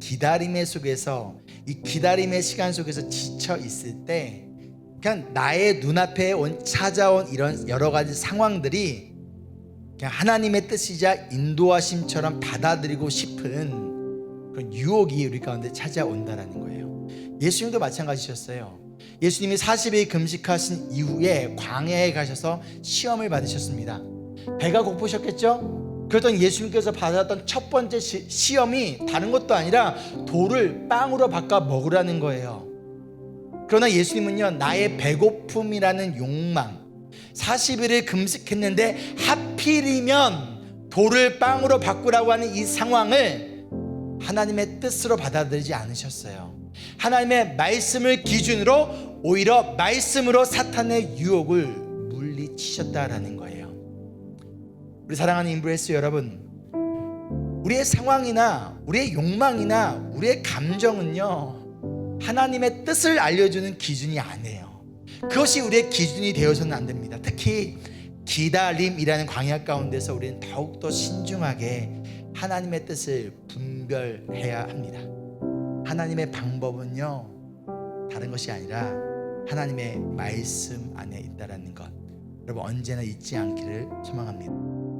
기다림의 속에서 이 기다림의 시간 속에서 지쳐 있을 때 그냥 나의 눈앞에 온 찾아온 이런 여러 가지 상황들이 그냥 하나님의 뜻이자 인도하심처럼 받아들이고 싶은 그런 유혹이 우리 가운데 찾아온다라는 거예요. 예수님도 마찬가지셨어요. 예수님이 40일 금식하신 이후에 광야에 가셔서 시험을 받으셨습니다. 배가 고프셨겠죠? 그랬더니 예수님께서 받았던 첫 번째 시, 시험이 다른 것도 아니라 돌을 빵으로 바꿔 먹으라는 거예요. 그러나 예수님은요, 나의 배고픔이라는 욕망, 40일을 금식했는데 하필이면 돌을 빵으로 바꾸라고 하는 이 상황을 하나님의 뜻으로 받아들이지 않으셨어요. 하나님의 말씀을 기준으로 오히려 말씀으로 사탄의 유혹을 물리치셨다라는 거예요. 우리 사랑하는 인브레스 여러분, 우리의 상황이나 우리의 욕망이나 우리의 감정은요 하나님의 뜻을 알려주는 기준이 아니에요. 그것이 우리의 기준이 되어서는 안 됩니다. 특히 기다림이라는 광야 가운데서 우리는 더욱더 신중하게 하나님의 뜻을 분별해야 합니다. 하나님의 방법은요 다른 것이 아니라 하나님의 말씀 안에 있다라는 것 여러분 언제나 잊지 않기를 소망합니다.